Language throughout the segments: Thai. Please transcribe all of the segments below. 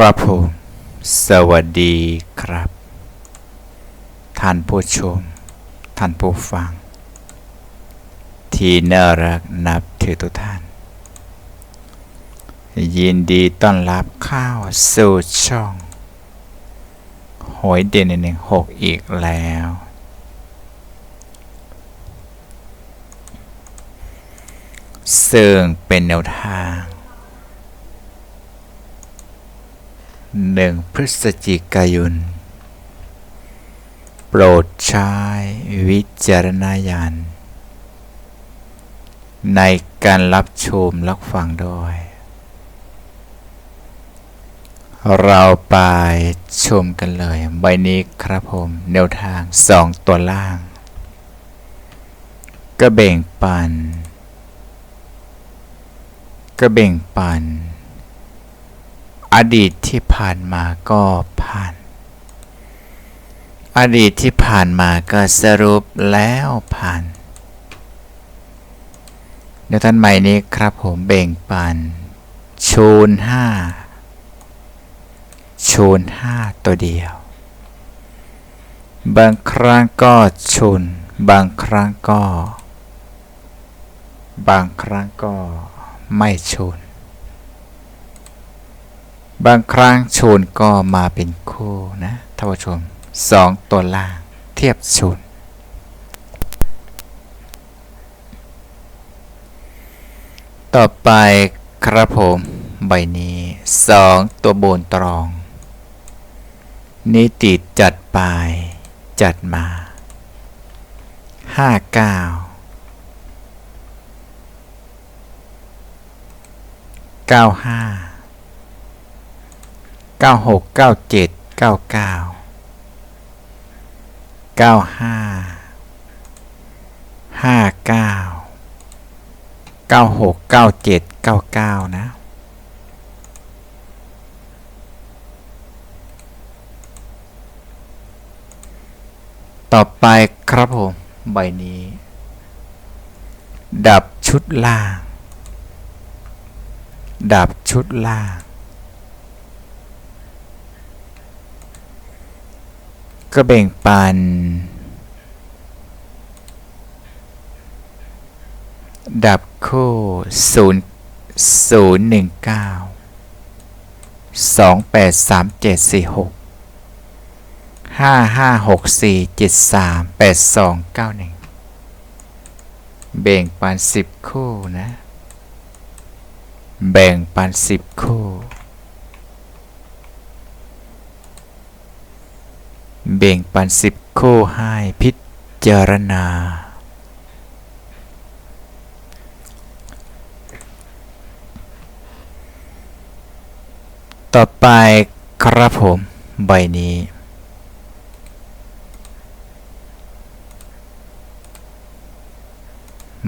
ครับผมสวัสดีครับ ท่านผู้ชม ท่านผู้ฟัง ที่น่ารักนับถือทุกท่าน ยินดีต้อนรับเข้าสู่ช่องหวยเด่นหนึ่งหกอีกแล้ว ซึ่งเป็นแนวทาง หนึ่งพฤศจิกายน โปรดใช้วิจารณญาณในการรับชมรับฟังด้วย เราไปชมกันเลย ใบนี้ครับผมแนวทางสองตัวล่าง ก็แบ่งปันก็แบ่งปัน อดีตที่ผ่านมาก็ผ่าน อดีตที่ผ่านมาก็สรุปแล้วผ่าน เดี๋ยวท่านใหม่นี้ครับผมแบ่งปันชูนห้าชูนห้าตัวเดียว บางครั้งก็ชุนบางครั้งก็ บางครั้งก็ไม่ชุน บางครั้งชนก็มาเป็นคู่นะท่านผู้ชมสองตัวล่างเทียบชนต่อไปครับผมใบนี้สองตัวบนตรอง นิติจัดไป จัดมาห้าเก้าเก้าห้า เก้าหกเก้าเจ็ดเก้าเก้าเก้าห้าห้าเก้าเก้าหกเก้าเจ็ดเก้าเก้านะ ต่อไปครับผม ใบนี้ ดับชุดล่าง ดับชุดล่าง ก็แบ่งปัน ดับคู่ศูนย์ศูนย์หนึ่งเก้าสองแปดสามเจ็ดสี่หกห้าห้าหกสี่เจ็ดสามแปดสองเก้าหนึ่งแบ่งปันสิบคู่นะ แบ่งปันสิบคู่ แบ่งปันสิบคู่ให้พิจารณา ต่อไปครับผมใบนี้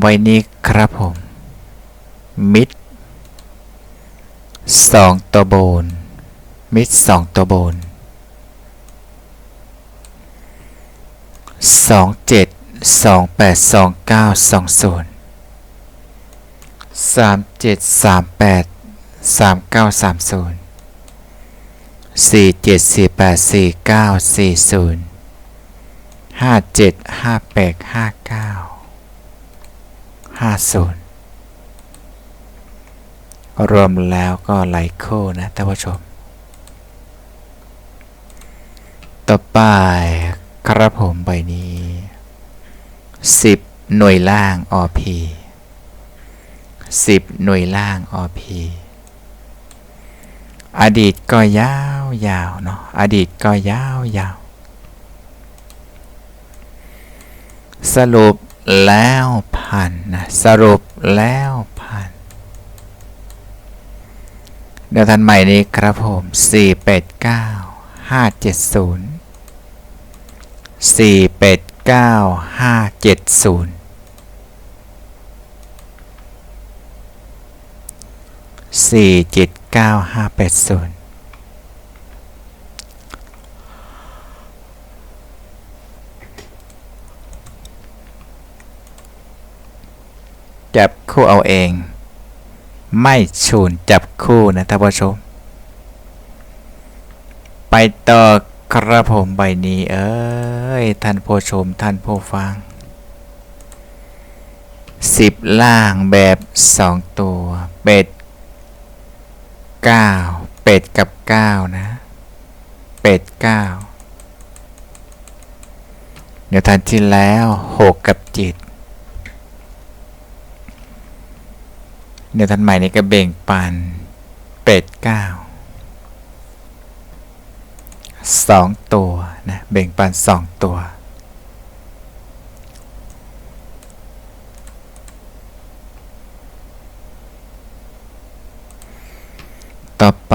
ใบนี้ครับผม มิดสองตัวบน มิดสองตัวบน สองเจ็ดสองแปดสองเก้าสองศูนย์สามเจ็ดสามแปดสามเก้าสามศูนย์สี่เจ็ดสี่แปดสี่เก้าสี่ศูนย์ห้าเจ็ดห้าแปดห้าเก้าห้าศูนย์รวมแล้วก็ไหลโค้นะท่านผู้ชม ต่อไป ครับผมใบนี้ 10 หน่วยล่าง OP 10 หน่วยล่าง OP อดีตก็ยาวยาวเนาะอดีตก็ยาวยาว สรุปแล้วผ่านนะสรุปแล้วผ่านเดี๋ยวทันใหม่นี้ครับผม 4 8 9 5 7 0 สี่แปดเก้าห้าเจ็ดศูนย์สี่เจ็ดเก้าห้าแปดศูนย์จับคู่เอาเอง ไม่ชูนจับคู่นะท่านผู้ชม ไปต่อ ครับผมใบนี้ เอ้ย ท่านผู้ชม ท่านผู้ฟังสิบล่างแบบสองตัวเป็ดเก้าเป็ดกับเก้านะเป็ดเก้าเดี๋ยวทันที่แล้วหกกับเจ็ดเดี๋ยวทันใหม่นี้ก็เบ่งปันเป็ดเก้า สองตัวนะเบ่งปันสองตัว ต่อไป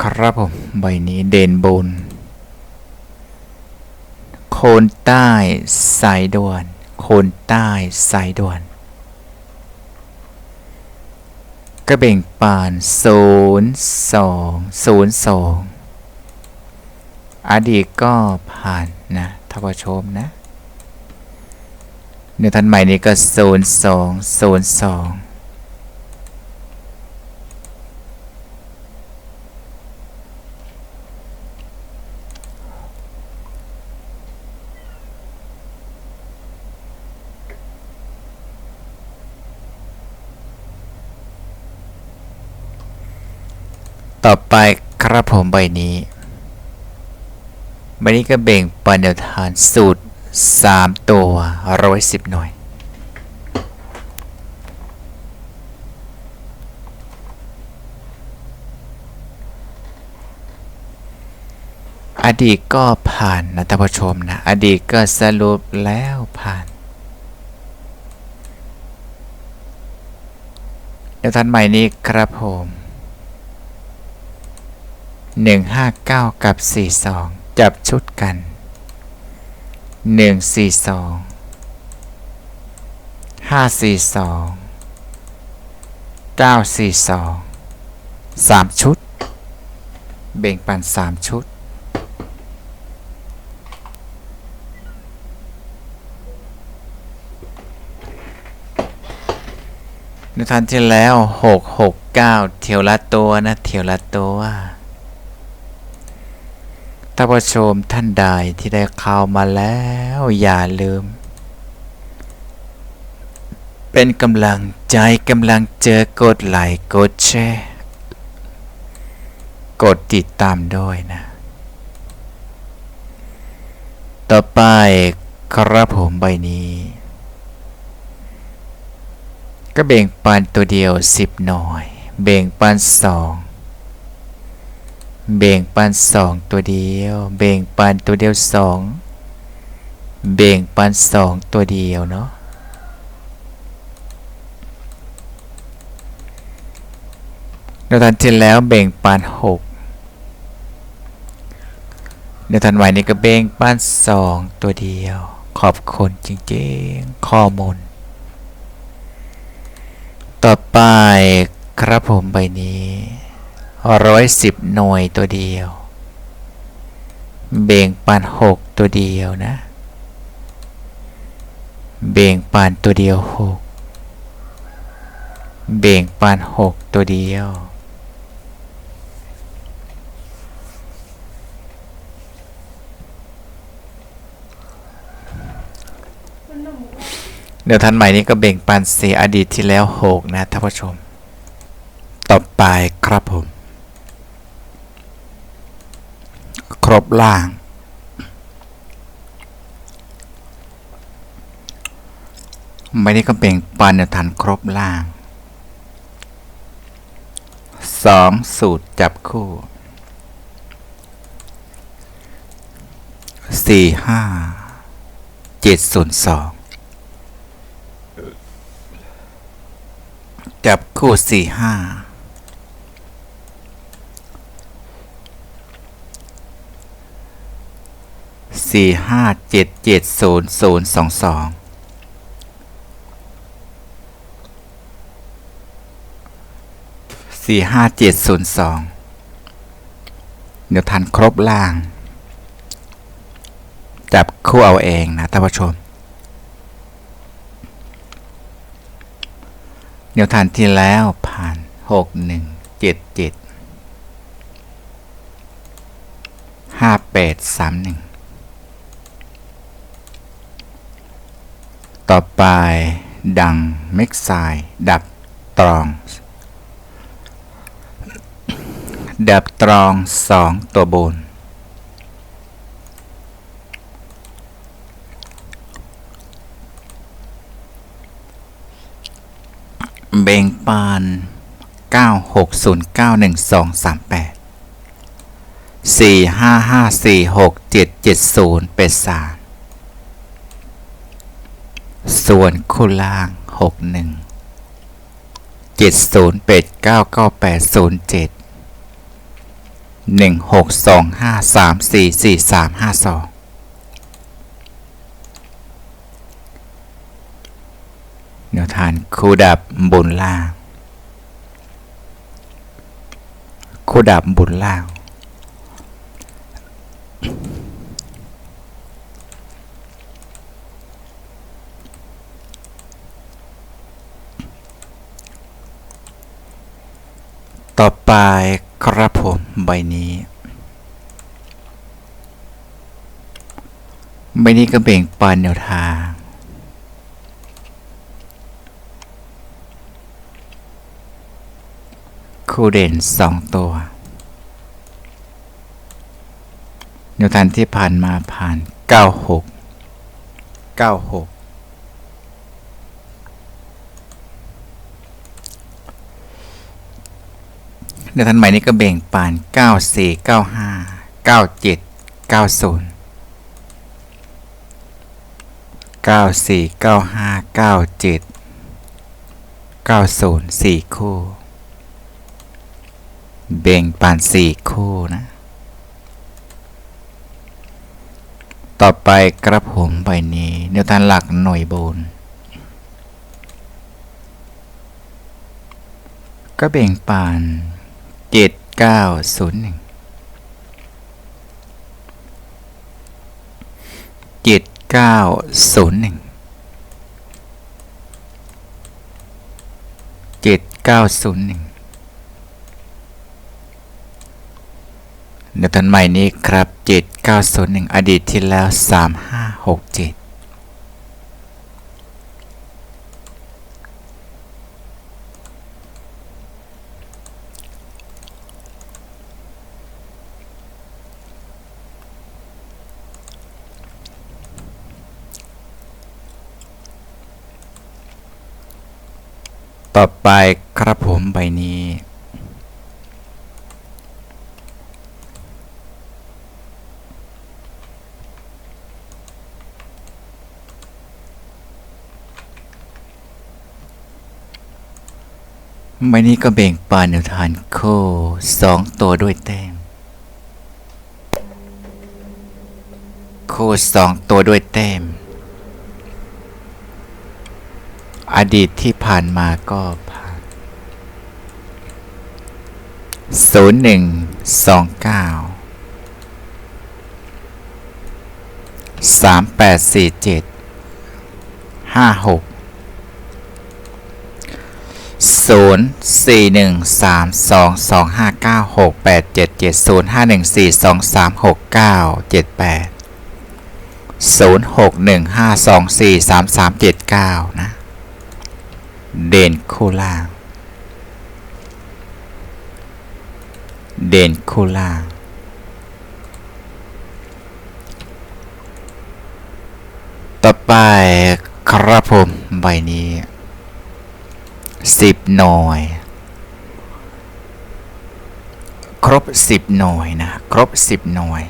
ครับผมใบนี้เด่นบนโคนใต้สายด่วน โคนใต้สายด่วน ก็เบ่งปาน 0 2 0 2 อดีตก็ผ่านนะท่านผู้ชมนะเนื้อทันใหม่นี้ก็0 2 0 2ต่อไปครับผมใบนี้ บนี้ก็เบ่งปันเดทานสูตร 3 ตัวร้อยสิบหน่วยอดีตก็ผ่านนะท่านผู้ชมนะ อดีตก็สรุปแล้วผ่านเดี๋ยวทันใหม่นี้ครับผม 159 กับ 42 จับชุดกัน 142 542 942 3 ชุด เบ่งปัน 3 ชุด ในทันที่แล้ว 669 เที่ยวละตัวนะ เที่ยวละตัว ท่านผู้ชมท่านใดที่ได้เข้ามาแล้วอย่าลืม เป็นกำลังใจกำลังเจอกดไลค์กดแชร์กดติดตามด้วยนะ ต่อไปครับผมใบนี้ ก็เบ่งปันตัวเดียว10หน่อย เบ่งปันสอง เบ่งปันสองตัวเดียว เบ่งปันตัวเดียวสองเบ่งปันสองตัวเดียวเนาะในตอนที่แล้วเบ่งปันหกในทันไหวนี้ก็เบ่งปันสองตัวเดียว ขอบคุณจริงๆ ข้อมูล ต่อไปครับผมใบนี้ ร้อยสิบหน่วยตัวเดียว เบ่งปันหกตัวเดียวนะ เบ่งปันตัวเดียวหกเบ่งปันหกตัวเดียว เดี๋ยวทันใหม่นี้ก็เบ่งปันเสียอดีตที่แล้วหกนะท่านผู้ชม ต่อไปครับผม ครบล่าง ไม่ได้ก็เป็นปานฐานครบล่าง 2. สูตรจับคู่ 4 5 7 0 2 จับคู่ 4 5 สี่ห้าเจ็ดเจ็ดศูนย์ศูนย์สองสองสี่ห้าเจ็ดศูนย์สองเดี๋ยวทันครบล่าง จับคู่เอาเองนะท่านผู้ชมเดี๋ยวทานที่แล้วผ่านหกหนึ่งเจ็ดเจ็ดห้าแปดสามหนึ่ง ต่อไปดังเม็กไซดับตรอง ดับตรองสองตัวบน เบ่งปาน 960911238สี่ห้าห้าสี่หกเจ็ดเจ็ดศูนย์เป็นสาม ส่วนคู่ล่างหกหนึ่งเจ็ดศูนย์เป็ดเก้าเก้าแปดศูนย์เจ็ดหนึ่งหกสองห้าสามสี่สี่สามห้าสองแนวทานคู่ดับบนล่าง คู่ดับบนล่าง ต่อไปครับผมใบนี้ ใบนี้ก็เบ่งปันแนวทาง คู่เด่นสองตัว แนวทางที่ผ่านมาผ่าน 96 96 เดี๋ยวทันใหม่นี้ก็เบ่งปาน 94 95 97 90 94 95 97 90 4 คู่เบ่งปาน 4 คู่นะ ต่อไปกระผมใบนี้เนวทานหลักหน่วยบนก็เบ่งปาน เจ็ดเก้าศูนย์หนึ่งเจ็ดเก้าศูนย์หนึ่งเจ็ดเก้าศูนย์หนึ่งเดี๋ยวทันใหม่นี้ครับเจ็ดเก้าศูนย์หนึ่งอดีตที่แล้วสามห้าหกเจ็ด ต่อไปครับผมใบนี้ ใบนี้ก็เบ่งปานแนวทานโคสองตัวด้วยแต้ม โคสองตัวด้วยแต้ม อ ดีตที่ผ่านมาก็ผ่านศูนย์หนึ่งสองเก้าสามแปดสี่เจ็ดห้าหกศูนย์สี่หนึ่งสามสองสองห้าเก้าหกแปดเจ็ดเจ็ดศูนย์ห้าหนึ่งสี่สองสามหกเก้าเจ็ดแปดศูนย์หกหนึ่งห้าสองสี่สามสามเจ็ดเก้านะ เด่นคู่ล่าง เด่นคู่ล่าง ต่อไปครับผมใบนี้สิบหน่วย ครบสิบหน่วยนะ ครบสิบหน่วย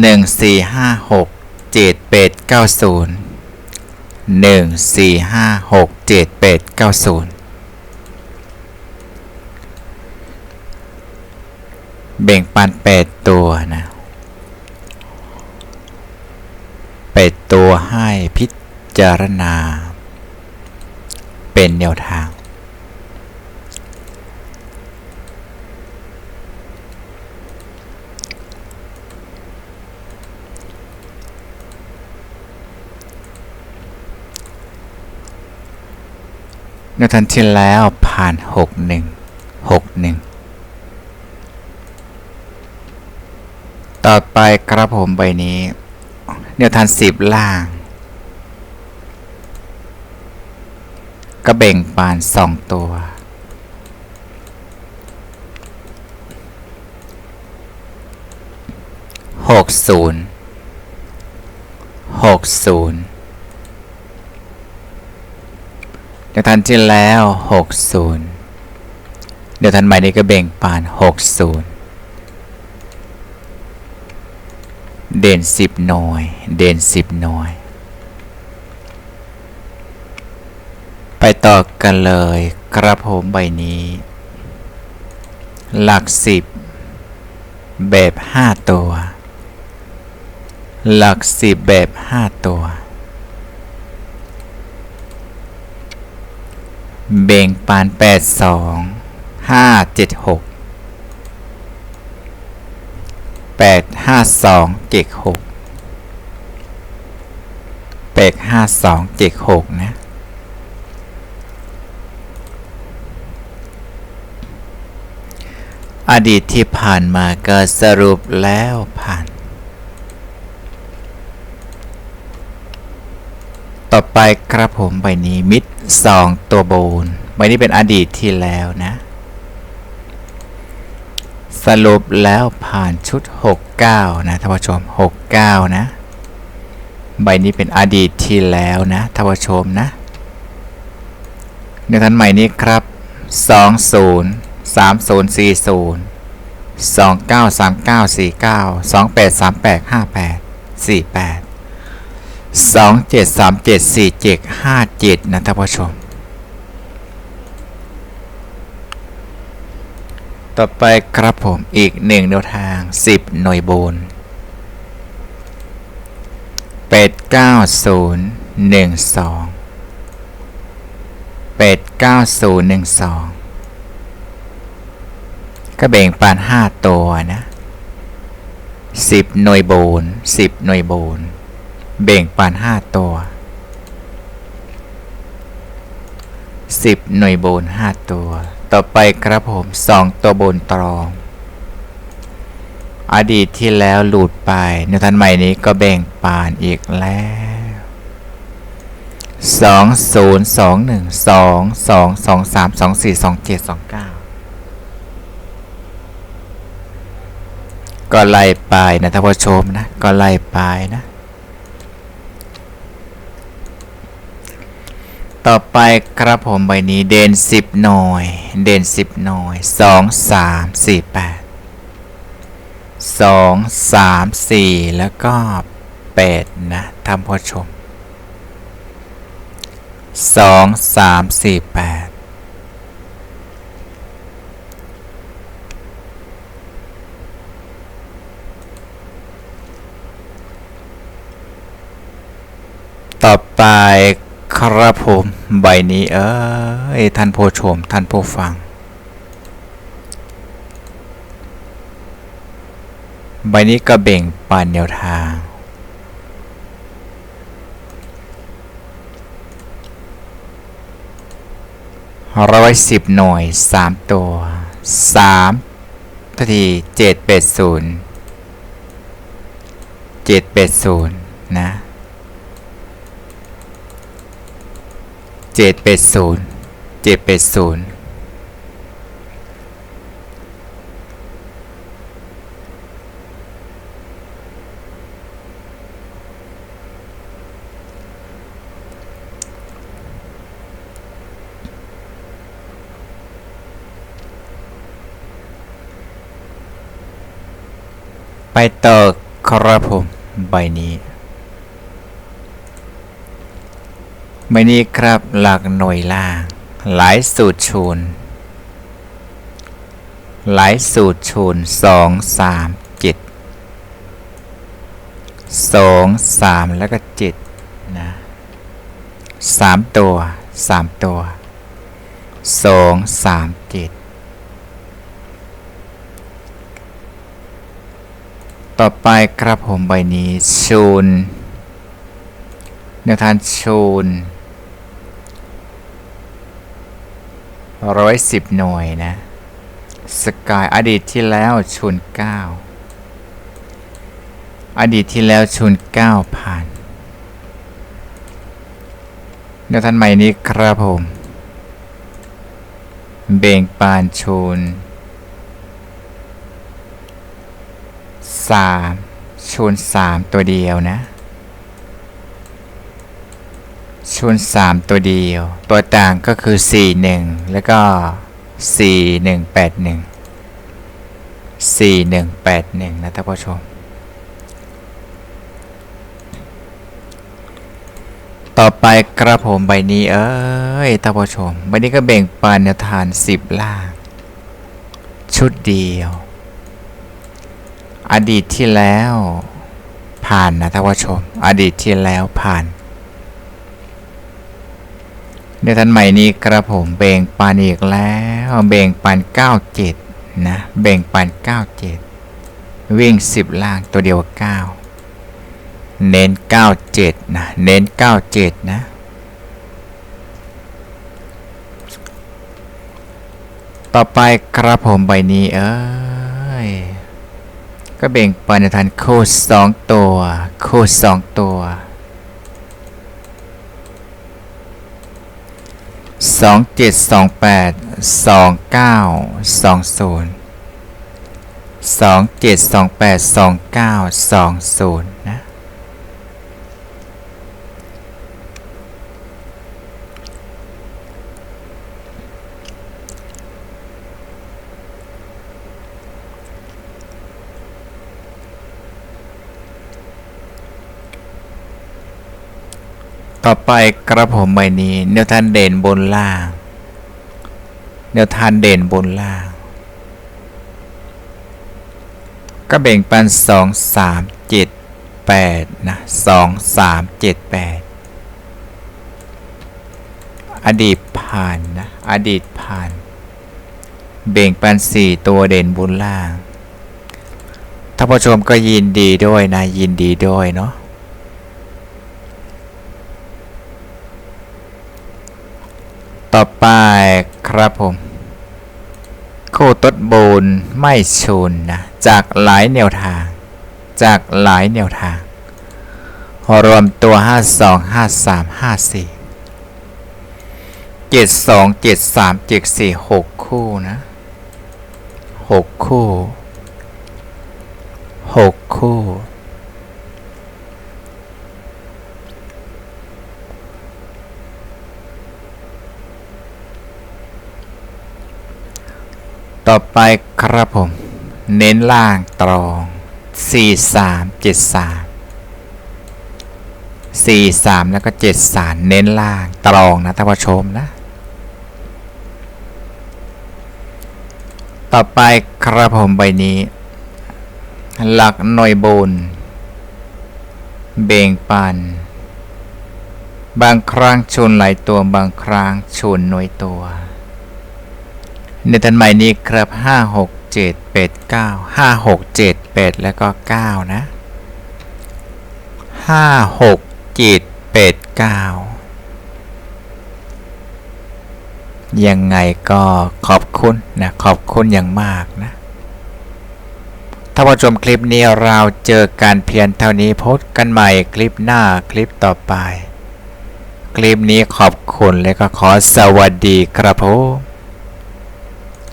หนึ่งสี่ห้าหก เจ็ดแปดเก้าศูนย์หนึ่งสี่ห้าหกเจ็ดแปดเก้าศูนย์แบ่งปันแปดตัวนะแปดตัวให้พิจารณา เป็นแนวทาง นิวตันที่แล้วผ่าน 61 61 ต่อไปครับผมใบนี้นิวทัน10 ล่าง ก็เบ่งปาน 2 ตัวหกศูนย์หกศูนย์ จากทันที่แล้ว 60 เดี๋ยวทันใหม่นี้ก็เบ่งปาน 60 เด่น 10 หน่อยเด่น 10 หน่อยไปต่อกันเลยกระบผมใบนี้ หลัก 10 แบบ 5 ตัว หลัก 10 แบบ 5 ตัว เบ่งปานแปดสองห้าเจ็ดหกแปดห้าสองเจ็หกแปดห้าสองเจ็หกนะอดีตที่ผ่านมาก็สรุปแล้วผ่าน ต่อไปครับผมใบนี้มิด สองตัวบูนไว้นี่เป็นอดีตที่แล้วนะ สรุปแล้วผ่านชุด 69 นะท่านผู้ชม 69 นะ ใบนี้เป็นอดีตที่แล้วนะท่านผู้ชมนะในทันใหม่นี้ครับ 20 3040 293949 28385848 2 7 3 7 4 7 5 7 นะท่านผู้ชม ต่อไปครับผมอีกหนึ่งแนวทาง 10 หน่วยบนเป็ด9012เป็ด9012 ก็แบ่งปานห้าตัวนะสิบหน่วยโบนสิบหน่วยโบน แบ่งปานห้าตัวสิบหน่วยโบนห้าตัว ต่อไปครับผมสองตัวโบนตรอง อดีตที่แล้วหลุดไปในทันใหม่นี้ก็แบ่งปานอีกแล้วสองศูนย์สองหนึ่งสองสองสองสามสองสี่สองเจ็ดสองเก้าก็ไล่ไปนะท่านผู้ชมนะ ก็ไล่ไปนะ ต่อไปครับผมใบนี้เด่นสิบหน่วย เด่นสิบหน่วยสองสามสี่แปดสองสามสี่แล้วก็แปดนะท่านผู้ชมสองสามสี่แปดต่อไป ครับผมใบนี้เอ้ยท่านผู้ชม ท่านผู้ฟัง ใบนี้ก็เบ่งปันแนวทาง ร้อยสิบหน่วยสามตัวสามทัทีเจ็ดเป็ดศูนย์เจ็ดเป็ดศูนย์นะ เจ็ดเป็ดศูนย์เจ็ดเป็ดศูนย์ไปต่อครับผมใบนี้ ใบนี้ครับหลักหน่วยล่าง หลายสูตรชูน หลายสูตรชูนสองสามเจ็ดสองสามแล้วก็เจ็ดนะสามตัวสามตัวสองสามเจ็ดต่อไปครับผมใบนี้ชูนแนวทางชูน ร้อยสิบหน่วยนะ สกายอดีตที่แล้วชนเก้าอดีตที่แล้วชนเก้าผ่านเดี๋ยวท่านใหม่นี้ครับผม เบ่งปานชนสามชนสามตัวเดียวนะ ชนสามตัวเดียว ตัวต่างก็คือสี่หนึ่งแล้วก็สี่หนึ่งแปดหนึ่งสี่หนึ่งแปดหนึ่งนะท่านผู้ชม ต่อไปกระผมใบนี้เอ้ยท่านผู้ชม ใบนี้ก็แบ่งปันแนวทานสิบล่าง ชุดเดียว อดีตที่แล้วผ่านนะท่านผู้ชม อดีตที่แล้วผ่าน ในทันใหม่นี้กระผมเบ่งปันอีกแล้วเบ่งปัน97นะเบ่งปัน97 วิ่ง 10 ล่างตัวเดียว 9 เน้น 97นะเน้น 97 นะต่อไปกระผมใบนี้เอ้ย ก็เบ่งปันในทันโคสองตัว โคสองตัว สองเจ็ดสองแปดสองเก้าสองศูนย์สองเจ็ดสองแปดสองเก้าสองศูนย์นะ ต่อไปกระผมใบนี้แนวทานเด่นบนล่างแนวทานเด่นบนล่างก็แบ่งปันสองสามเจ็ดแปดนะสองสามเจ็ดแปดอดีตผ่านนะ อดีตผ่าน เบ่งปันสี่ตัวเด่นบนล่างท่านผู้ชมก็ยินดีด้วยนะ ยินดีด้วยเนาะ ต่อไปครับผม โคตดโบนไม่ชนนะ จากหลายแนวทาง จากหลายแนวทาง รวมตัว 52 53 54 72 73 74 6 คู่นะ 6 คู่ 6 คู่ ต่อไปครับผม เน้นล่างตรอง 4 3 7 3 4 3 แล้วก็ 7 3 เน้นล่างตรองนะท่านผู้ชมนะ ต่อไปครับผมใบนี้ หลักหน่วยบนเบ่งปัน บางครั้งชนหลายตัวบางครั้งชนหน่วยตัว ในทันใหม่นี้ครับ 5 6 7 8 9 5 6 7 8 แล้วก็ 9 นะ 5 6 7 8 9 ยังไงก็ขอบคุณนะ ขอบคุณอย่างมากนะ ถ้าผู้ชมคลิปนี้เราเจอการเพียงเท่านี้พบกันใหม่คลิปหน้าคลิปต่อไป คลิปนี้ขอบคุณและก็ขอสวัสดีครับผม